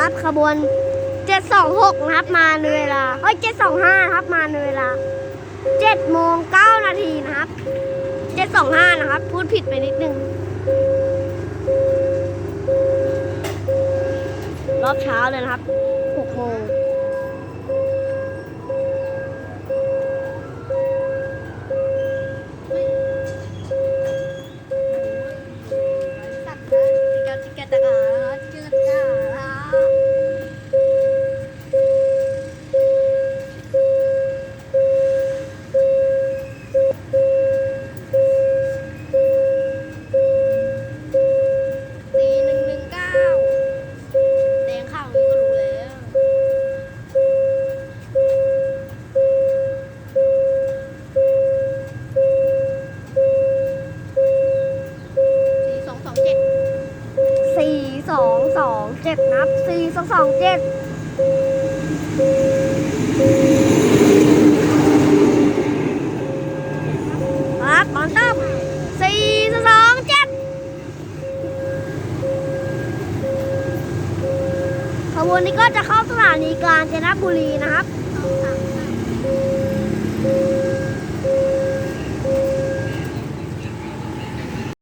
นะครับ ขบวน 726นะครับมาในเวลาเอ้ย725ครับมาในเวลา7โมง9นาทีนะครับ 725 นะครับ พูดผิดไปนิดนึง รอบเช้าเลยนะครับ6โมง สองสองเจ็ดนับสี่สองสองเจ็ดครับก่อนต้มสี่สองสองเจ็ดขบวนนี้ก็จะเข้าสถานีกลาญจนบุรีนะครับ